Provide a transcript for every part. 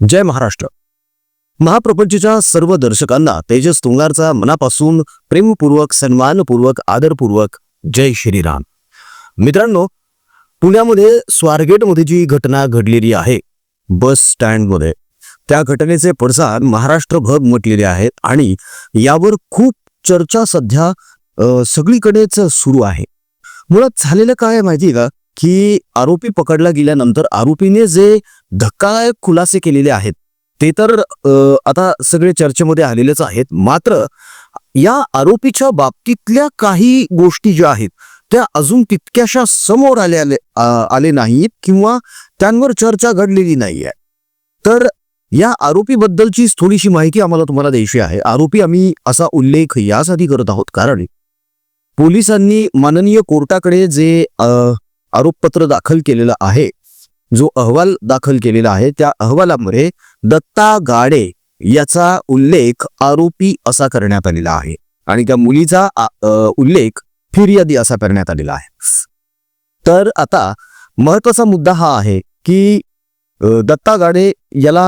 जय महाराष्ट्र. महाप्रपंचच्या सर्व दर्शकांना तेजस तुंगारचा मनापासून प्रेमपूर्वक सन्मानपूर्वक आदरपूर्वक जय श्रीराम. मित्रांनो पुण्यामध्ये स्वारगेटमध्ये जी घटना घडलेली आहे बस स्टँडमध्ये त्या घटनेचे पडसाद महाराष्ट्रभर उमटलेले आहेत आणि यावर खूप चर्चा सध्या सगळीकडेच सुरू आहे. मुळात झालेलं काय माहिती आहे का? की आरोपी पकडला गेल्यानंतर आरोपीने जे धक्कादायक खुलासे केलेले आहेत. ते तर आता सगळे चर्चेमध्ये आलेलेच आहेत. मात्र या आरोपीच्या बाबतीतल्या काही गोष्टी ज्या आहेत त्या अजून तितक्याशा समोर आले आले आले नाहीत किंवा त्यांवर चर्चा घडलेली नाही आहे. तर या आरोपीबद्दलची थोडीशी माहिती आम्हाला तुम्हाला द्यायची आहे. आरोपी आम्ही असा उल्लेख यासाठी करत आहोत कारण पोलिसांनी माननीय कोर्टाकडे जे आरोपपत्र दाखल केलेलं आहे जो अहवाल दाखल केलेला आहे त्या अहवालामध्ये दत्ता गाडे याचा उल्लेख आरोपी असा करण्यात आलेला आहे. आणि त्या मुलीचा उल्लेख फिर्यादी असा करण्यात आलेला आहे. तर आता महत्त्वाचा मुद्दा हा आहे की दत्ता गाडे याला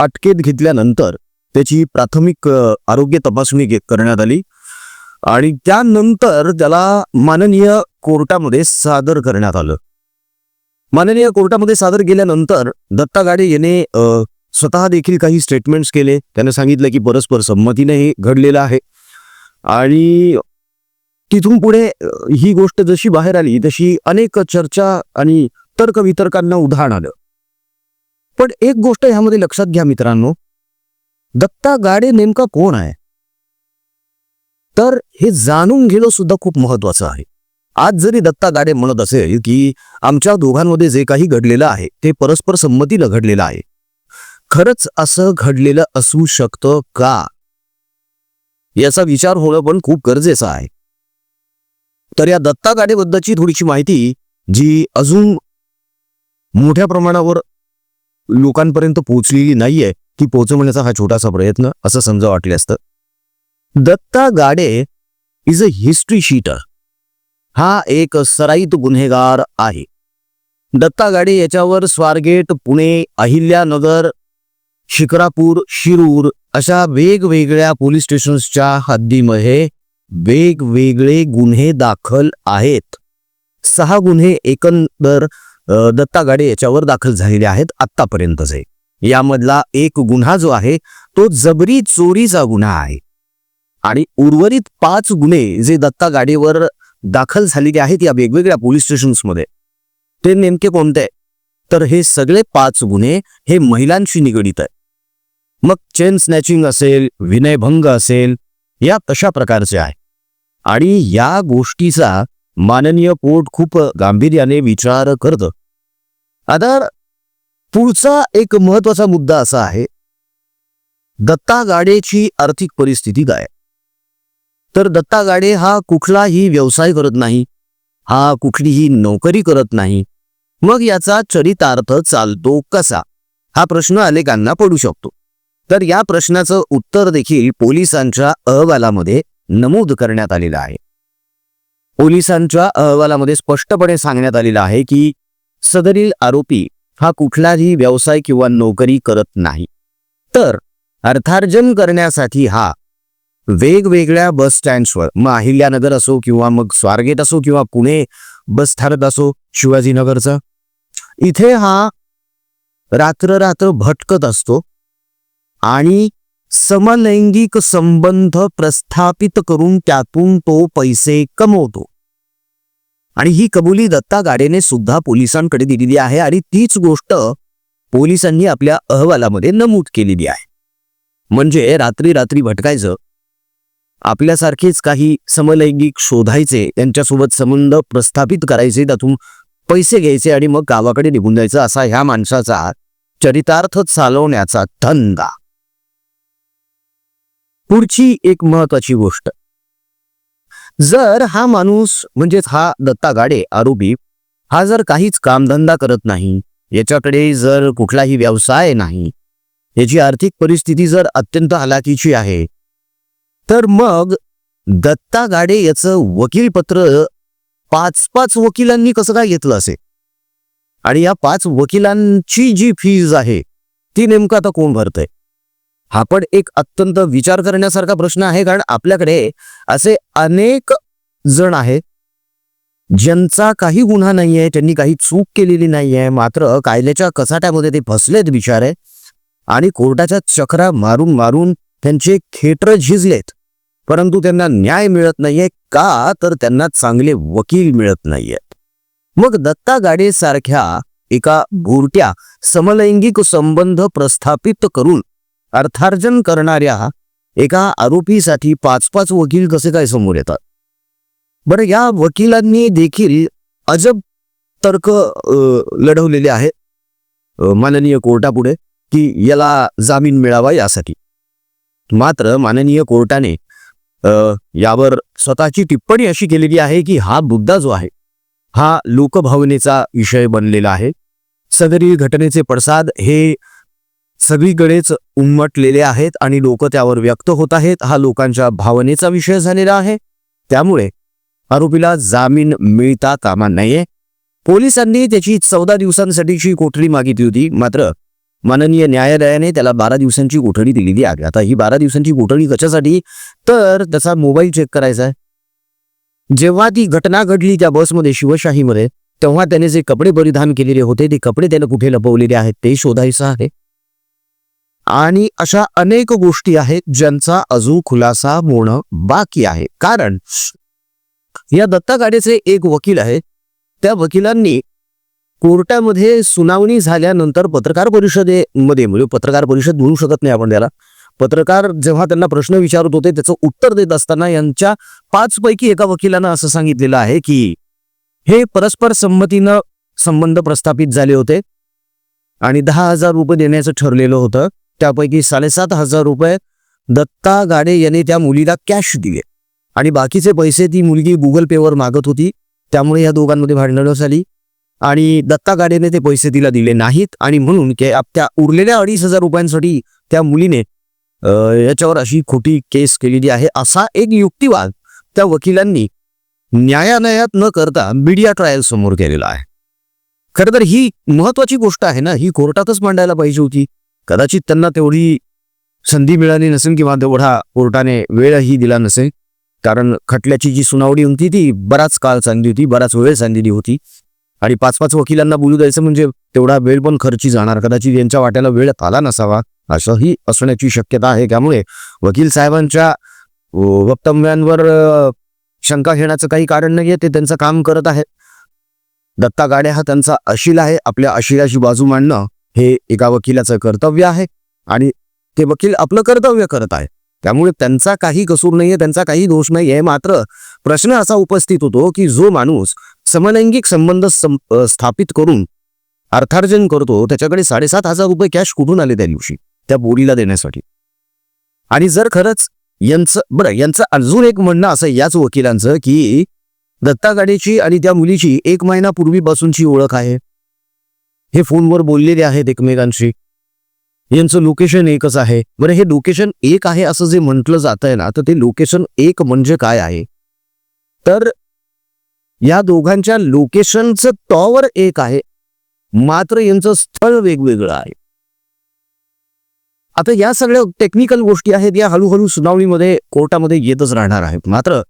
अटकेत घेतल्यानंतर त्याची प्राथमिक आरोग्य तपासणी करण्यात आली. आणि त्यानंतर त्याला माननीय कोर्टामध्ये सादर करण्यात आलं. माननीय कोर्टामध्ये सादर केल्यानंतर दत्ता गाडे याने स्वतः देखील काही स्टेटमेंट्स केले. त्याने सांगितलं की परस्पर संमतीने हे घडलेलं आहे. आणि तिथून पुढे ही गोष्ट जशी बाहेर आली तशी अनेक चर्चा आणि तर्कवितर्कांना उधाण आलं. पण एक गोष्ट ह्यामध्ये लक्षात घ्या मित्रांनो. दत्ता गाडे नेमका कोण आहे? तर हे जाणून घेणं सुद्धा खूप महत्वाचं आहे. आज जरी दत्ता गाडे म्हणत असेल की आमच्या दोघांमध्ये जे काही घडलेलं आहे ते परस्पर संमतीनं घडलेलं आहे. खरंच असं घडलेलं असू शकतं का? याचा विचार होणं पण खूप गरजेचं आहे. तर या दत्ता गाडेबद्दलची थोडीशी माहिती जी अजून मोठ्या प्रमाणावर लोकांपर्यंत पोहोचलेली नाहीये ती पोहोचवण्याचा हा छोटासा प्रयत्न असं समजा वाटले असतं. Datta Gade is a history sheeter हा एक सराईत गुन्हेगार आहे. दत्ता गाडे याच्यावर स्वारगेट पुणे अहिल्यानगर शिक्रापूर शिरूर अशा वेगवेगळ्या पोलीस स्टेशन्सच्या हद्दीमध्ये वेगवेगळे गुन्हे दाखल आहेत. सहा गुन्हे एकंदर दत्ता गाडे याच्यावर दाखल झालेले आहेत आत्तापर्यंतचे. यामधला एक गुन्हा जो आहे तो जबरी चोरीचा गुन्हा आहे. आणि उर्वरित पाच गुन्हे जे दत्ता गाडीवर दाखल झालेली आहेत या वेगवेगळ्या पोलीस स्टेशन्समध्ये. ते नेमके कोणते? तर हे सगळे पाच गुन्हे हे महिलांशी निगडीत आहे मग चेन स्नॅचिंग असेल विनयभंग असेल या कशा प्रकारचे आहे आणि या गोष्टीचा माननीय कोर्ट खूप गांभीर्याने विचार करतं. आता पुढचा एक महत्त्वाचा मुद्दा असा आहे. दत्ता गाडेची आर्थिक परिस्थिती काय? तर दत्ता गाडे हा कुठलाही व्यवसाय करत नाही. हा कुठलीही नोकरी करत नाही. मग याचा चरितार्थ चालतो कसा? हा प्रश्न अनेकांना पडू शकतो. तर या प्रश्नाचं उत्तर देखील पोलिसांच्या अहवालामध्ये नमूद करण्यात आलेलं आहे. पोलिसांच्या अहवालामध्ये स्पष्टपणे सांगण्यात आलेलं आहे की सदरील आरोपी हा कुठलाही व्यवसाय किंवा नोकरी करत नाही. तर अर्थार्जन करण्यासाठी हा वेगवेगळ्या बस स्टँड्सवर मग अहिल्यानगर असो किंवा मग स्वारगेट असो किंवा पुणे बस स्थानक असो शिवाजीनगरचं इथे हा रात्र रात्र भटकत असतो आणि समलैंगिक संबंध प्रस्थापित करून त्यातून तो पैसे कमवतो. आणि ही कबुली दत्ता गाडेने सुद्धा पोलिसांकडे दिलेली आहे आणि तीच गोष्ट पोलिसांनी आपल्या अहवालामध्ये नमूद केलेली आहे. म्हणजे रात्री रात्री भटकायचं आपल्यासारखेच काही समलैंगिक शोधायचे त्यांच्यासोबत संबंध प्रस्थापित करायचे त्यातून पैसे घ्यायचे आणि मग गावाकडे निघून जायचं असा ह्या माणसाचा चरितार्थ चालवण्याचा धंदा. पुढची एक महत्वाची गोष्ट. जर हा माणूस म्हणजेच हा दत्ता गाडे आरोपी हा जर काहीच कामधंदा करत नाही याच्याकडे जर कुठलाही व्यवसाय नाही याची आर्थिक परिस्थिती जर अत्यंत हलाखीची आहे तर मग दत्ता गाडे याचं वकीलपत्र पाच पाच वकिलांनी कसं काय घेतलं असे? आणि या पाच वकिलांची जी फीज आहे ती नेमकं आता कोण भरतंय? हा पण एक अत्यंत विचार करण्यासारखा प्रश्न आहे कारण आपल्याकडे असे अनेक जण आहेत ज्यांचा काही गुन्हा नाही आहे त्यांनी काही चूक केलेली नाही आहे मात्र कायद्याच्या कसाट्यामध्ये ते फसलेत बिचारे. आणि कोर्टाच्या चक्रा मारून मारून त्यांचे खेटर झिजलेत. परंतु त्यांना न्याय मिळत नाहीये. का? तर त्यांना चांगले वकील मिळत नाहीयेत मग दत्ता गाडे सारख्या एका भुरट्या समलैंगिक संबंध प्रस्थापित करून अर्थार्जन करणाऱ्या एका आरोपीसाठी पाच पाच वकील कसे काय समोर येतात? बरं या वकिलांनी देखील अजब तर्क लढवलेले आहेत. माननीय कोर्टापुढे की याला जामीन मिळावा यासाठी. मात्र माननीय कोर्टाने यावर स्वतःची टिप्पणी अशी केलेली आहे की हा मुद्दा जो आहे हा लोकभावनेचा विषय बनलेला आहे. सदरी घटनेचे पडसाद हे सगळीकडेच उमटलेले आहेत आणि लोक त्यावर व्यक्त होत आहेत. हा लोकांच्या भावनेचा विषय झालेला आहे. त्यामुळे आरोपीला जामीन मिळता कामा नये. पोलिसांनी त्याची चौदा दिवसांसाठीची कोठडी मागितली होती. मात्र माननीय न्यायालयाने त्याला बारा दिवसांची कोठडी दिलेली आहे. आता ही बारा दिवसांची कोठडी कशासाठी? तर त्याचा मोबाईल चेक करायचा आहे. जेव्हा ती घटना घडली त्या बसमध्ये शिवशाहीमध्ये तेव्हा त्याने जे कपडे परिधान केलेले होते ते कपडे त्याने कुठे लपवलेले आहेत ते शोधायचं आहे. आणि अशा अनेक गोष्टी आहेत ज्यांचा अजून खुलासा होणं बाकी आहे. कारण या दत्ता गाडेचे एक वकील आहे त्या वकिलांनी कोर्टामध्ये सुनावणी झाल्यानंतर पत्रकार परिषदेमध्ये म्हणजे पत्रकार परिषद म्हणू शकत नाही आपण त्याला. पत्रकार जेव्हा त्यांना प्रश्न विचारत होते त्याचं उत्तर देत असताना यांच्या पाच पैकी एका वकिलानं असं सांगितलेलं आहे की हे परस्पर संमतीनं संबंध प्रस्थापित झाले होते आणि दहा हजार रुपये देण्याचं ठरलेलं होतं. त्यापैकी साडेसात हजार रुपये दत्ता गाडे यांनी त्या मुलीला कॅश दिले. आणि बाकीचे पैसे ती मुलगी गुगल पेवर मागत होती. त्यामुळे या दोघांमध्ये भांडणं झाली. आणि दत्ता गाडेने ते पैसे तिला दिले नाहीत आणि म्हणून त्या उरलेल्या अडीच हजार रुपयांसाठी त्या मुलीने याच्यावर अशी खोटी केस केलेली आहे. असा एक युक्तिवाद त्या वकिलांनी न्यायालयात न करता मीडिया ट्रायल समोर केलेला आहे. खरं तर ही महत्वाची गोष्ट आहे ना ही कोर्टातच मांडायला पाहिजे होती. कदाचित त्यांना तेवढी संधी मिळाली नसेल किंवा तेवढा कोर्टाने वेळही दिला नसेल. कारण खटल्याची जी सुनावणी होती ती बराच काळ चालली होती बराच वेळ चाललेली होती. आणि पाच पाच वकिलांना बोलू द्यायचं म्हणजे तेवढा वेळ पण खर्ची जाणार. कदाचित यांच्या वाट्याला वेळ आला नसावा असंही असण्याची शक्यता आहे. त्यामुळे वकील साहेबांच्या वक्तव्यांवर शंका घेण्याचं काही कारण नाहीये. ते त्यांचं काम करत आहेत. दत्ता गाडे हा त्यांचा अशील आहे. आपल्या अशिलाची बाजू मांडणं हे एका वकिलाचं कर्तव्य आहे. आणि ते वकील आपलं कर्तव्य करत आहे त्यामुळे त्यांचा काही कसूर नाहीये त्यांचा काही दोष नाहीये. मात्र प्रश्न असा उपस्थित होतो की जो माणूस समलैंगिक संबंध सं- स्थापित करून अर्थार्जन करतो त्याच्याकडे साडेसात हजार रुपये कॅश कुठून आले त्या दिवशी? त्या बोलीला देण्यासाठी. आणि जर खरंच यांचं बरं यांचं अजून एक म्हणणं असं याच वकिलांचं की दत्ता गाडेची आणि त्या मुलीची एक महिनापूर्वीपासूनची ओळख आहे. हे फोनवर बोललेले आहेत एकमेकांशी. यांचं लोकेशन एकच आहे. बरं हे लोकेशन एक आहे असं जे म्हटलं जात आहे ना तर ते लोकेशन एक म्हणजे काय आहे? तर या दोघांच्या लोकेशनचं टॉवर एक आहे. मात्र यांचं स्थळ वेगवेगळं आहे. आता या सगळ्या टेक्निकल गोष्टी आहेत या हळूहळू सुनावणीमध्ये कोर्टामध्ये येतच राहणार आहेत. मात्र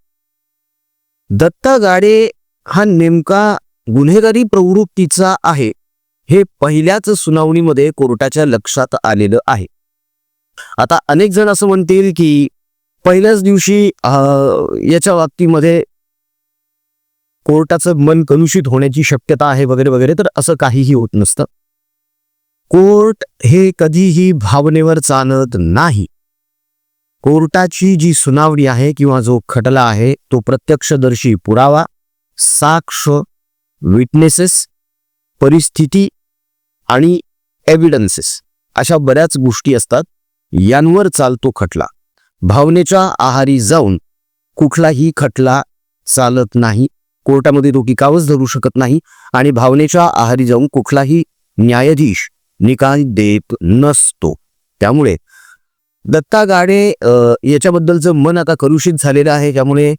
दत्ता गाडे हा नेमका गुन्हेगारी प्रवृत्तीचा आहे हे पहिल्याच सुनावणीमध्ये कोर्टाच्या लक्षात आलेलं आहे. आता अनेक जण असं म्हणतील की पहिल्याच दिवशी याच्या बाबतीमध्ये कोर्टाचं मन कलुषित होण्याची शक्यता आहे वगैरे वगैरे तर असं काहीही होत नसतं. कोर्ट हे कधीही भावनेवर चालत नाही. कोर्टाची जी सुनावणी आहे किंवा जो खटला आहे तो प्रत्यक्षदर्शी पुरावा साक्ष विटनेसेस परिस्थिती आणि एव्हिडन्सेस अशा बऱ्याच गोष्टी असतात यांवर चालतो खटला. भावनेच्या आहारी जाऊन कुठलाही खटला चालत नाही. कोर्टामध्ये तो टिकावच धरू शकत नाही आणि भावनेच्या आहारी जाऊन कुठलाही न्यायाधीश निकाल देत नसतो. त्यामुळे दत्ता गाडे याच्याबद्दलचं मन आता कलुषित झालेलं आहे. त्यामुळे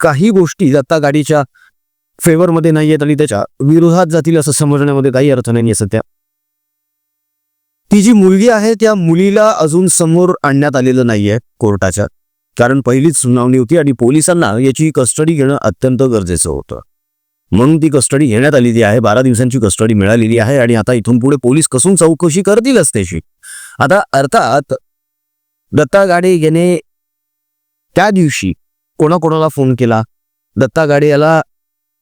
काही गोष्टी दत्ता गाडीच्या फेवरमध्ये नाही आहेत आणि त्याच्या विरोधात जातील असं समजण्यामध्ये काही अर्थ नाही सध्या. ती जी मुलगी आहे त्या मुलीला अजून समोर आणण्यात आलेलं नाहीये कोर्टाच्या. कारण पहिलीच सुनावणी होती आणि पोलिसांना याची कस्टडी घेणं अत्यंत गरजेचं होतं. म्हणून ती कस्टडी घेण्यात आलेली आहे. बारा दिवसांची कस्टडी मिळालेली आहे आणि आता इथून पुढे पोलीस कसून चौकशी करतीलच त्याची आता अर्थात दत्ता गाडे याने त्या दिवशी कोणाकोणाला फोन केला? दत्ता गाडे याला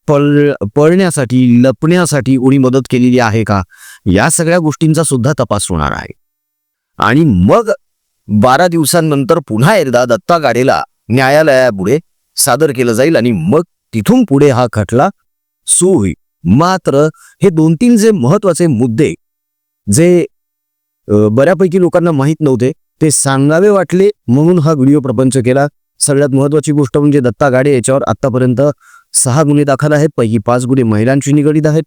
पळ पळण्यासाठी लपण्यासाठी कोणी मदत केलेली आहे का? या सगळ्या गोष्टींचा सुद्धा तपास होणार आहे. आणि मग बारा दिवसांनंतर पुन्हा एकदा दत्ता गाडेला न्यायालयापुढे सादर केलं जाईल आणि मग तिथून पुढे हा खटला सुरू होईल. मात्र हे दोन तीन जे महत्त्वाचे मुद्दे जे बऱ्यापैकी लोकांना माहीत नव्हते ते सांगावे वाटले म्हणून हा व्हिडिओ प्रपंच केला. सगळ्यात महत्वाची गोष्ट म्हणजे दत्ता गाडे याच्यावर आतापर्यंत सहा गुन्हे दाखल आहेत. पैकी पाच गुन्हे महिलांशी निगडीत आहेत.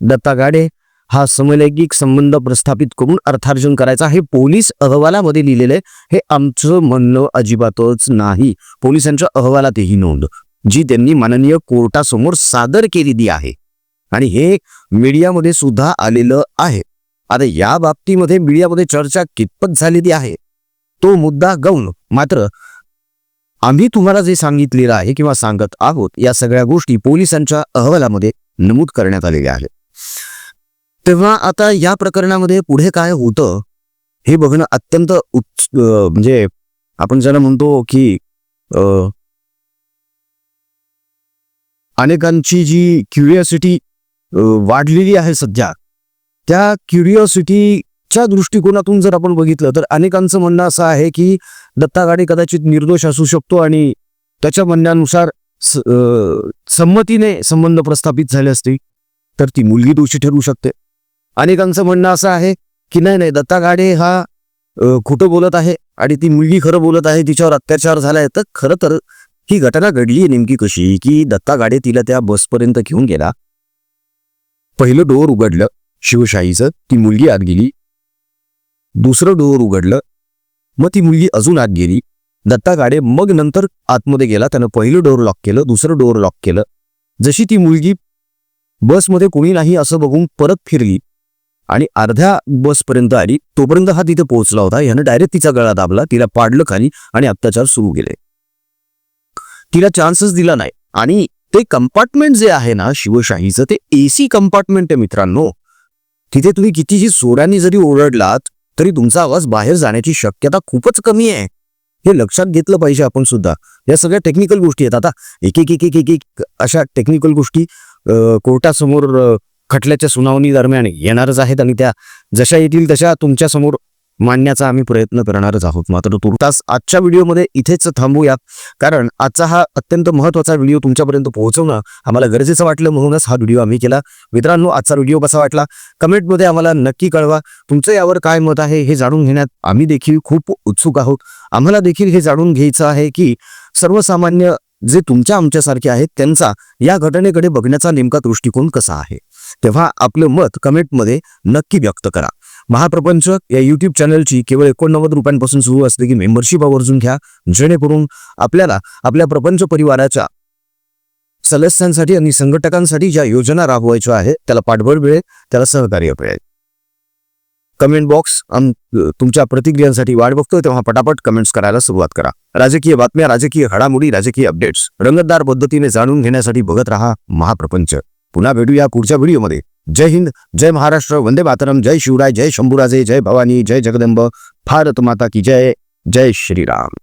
दत्ता गाडे हा समलैंगिक संबंध प्रस्थापित करून अर्थार्जन करायचा हे पोलीस अहवालामध्ये लिहिलेलं आहे हे आमचं म्हणणं अजिबातच नाही. पोलिसांच्या अहवालातही नोंद जी त्यांनी माननीय कोर्टासमोर सादर केलेली आहे. आणि हे मीडियामध्ये सुद्धा आलेलं आहे. आता या बाबतीमध्ये मीडियामध्ये चर्चा कितपत झालेली आहे? तो मुद्दा गौण मात्र आम्ही तुम्हाला जे सांगितलेलं आहे किंवा सांगत आहोत या सगळ्या गोष्टी पोलिसांच्या अहवालामध्ये नमूद करण्यात आलेल्या आहेत. तेव्हा आता या प्रकरणामध्ये पुढे काय होतं हे बघणं अत्यंत उत्स म्हणजे आपण ज्याला म्हणतो की अनेकांची जी क्युरिओसिटी वाढलेली आहे सध्या त्या क्युरिओसिटीच्या दृष्टिकोनातून जर आपण बघितलं तर अनेकांचं म्हणणं असं आहे की दत्ता गाडे कदाचित निर्दोष असू शकतो आणि त्याच्या म्हणण्यानुसार संमतीने संबंध प्रस्थापित झाले असते तर ती मुलगी दोषी ठरू शकते. अनेकांचं म्हणणं असं आहे की नाही नाही दत्ता गाडे हा खोटं बोलत आहे आणि ती मुलगी खरं बोलत आहे तिच्यावर अत्याचार झालाय तर खरं तर ही घटना घडली नेमकी कशी की दत्ता गाडे तिला त्या बसपर्यंत घेऊन गेला? पहिलं डोअर उघडलं शिवशाहीचं ती मुलगी आत गेली. दुसरं डोअर उघडलं मग ती मुलगी अजून आत गेली. दत्ता गाडे मग नंतर आतमध्ये गेला त्यानं पहिलं डोअर लॉक केलं दुसरं डोअर लॉक केलं. जशी ती मुलगी बसमध्ये कोणी नाही असं बघून परत फिरली आणि अर्ध्या बसपर्यंत आली. तोपर्यंत हा तिथे पोहोचला होता. यानं डायरेक्ट तिचा गळा दाबला. तिला पाडलं खाली आणि अत्याचार सुरू केले. तिला चान्सच दिला नाही. आणि ते कंपार्टमेंट जे आहे ना शिवशाहीचं ते एसी कंपार्टमेंट आहे मित्रांनो. तिथे तुम्ही कितीही जोराने जरी ओरडलात तरी तुमचा आवाज बाहेर जाण्याची शक्यता खूपच कमी आहे. हे लक्षात घेतलं पाहिजे आपण सुद्धा. या सगळ्या टेक्निकल गोष्टी आहेत. आता एक एक एक एक एक अशा टेक्निकल गोष्टी कोर्टासमोर खटल्याच्या सुनावणी दरम्यान येणारच आहेत आणि त्या जशा येतील तशा तुमच्यासमोर मांडण्याचा आम्ही प्रयत्न करणारच आहोत. मात्र तुर्तास आजच्या व्हिडिओमध्ये इथेच थांबूया कारण आजचा हा अत्यंत महत्त्वाचा व्हिडिओ तुमच्यापर्यंत पोहोचवणं आम्हाला गरजेचं वाटलं म्हणूनच हा व्हिडिओ आम्ही केला. मित्रांनो आजचा व्हिडिओ कसा वाटला? कमेंटमध्ये आम्हाला नक्की कळवा. तुमचं यावर काय मत आहे हे जाणून घेण्यात आम्ही देखील खूप उत्सुक आहोत. आम्हाला देखील हे जाणून घ्यायचं आहे की सर्वसामान्य जे तुमच्या आमच्यासारखे आहेत त्यांचा या घटनेकडे बघण्याचा नेमका दृष्टिकोन कसा आहे? तेव्हा आपलं मत कमेंटमध्ये नक्की व्यक्त करा. महाप्रपंच या युट्यूब चॅनलची केवळ एकोणनव्वद रुपयांपासून सुरू असलेली मेंबरशिप आवर्जून घ्या. जेणेकरून आपल्याला आपल्या प्रपंच परिवाराच्या सदस्यांसाठी आणि संघटकांसाठी ज्या योजना राबवायच्या आहेत त्याला पाठबळ मिळेल त्याला सहकार्य मिळेल. कमेंट बॉक्स तुमच्या प्रतिक्रियांसाठी वाट बघतोय तेव्हा पटापट कमेंट्स करायला सुरुवात करा. राजकीय बातम्या राजकीय घडामोडी राजकीय अपडेट्स रंगतदार पद्धतीने जाणून घेण्यासाठी बघत राहा महाप्रपंच. पुन्हा भेटूया पुढच्या व्हिडिओमध्ये. जय हिंद जय महाराष्ट्र वंदे मातरम जय शिवराय जय शंभूराजे जय भवानी जय जगदंब भारत माता की जय जय श्रीराम.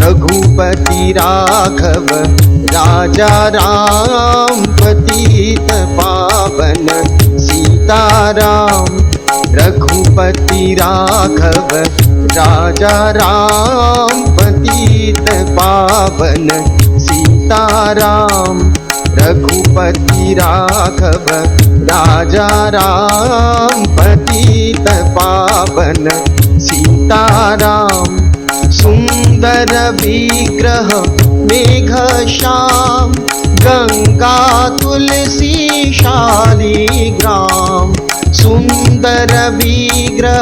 रघुपति राघव राजा राम पतित पावन सीताराम रघुपति राघव राजा राम पतित पावन सीताराम रघुपति राघव राजा राम पतित पावन सीताराम सुन्दर विग्रह मेघ श्याम गङ्गा तुलसी शालिग्राम सुन्दर विग्रह।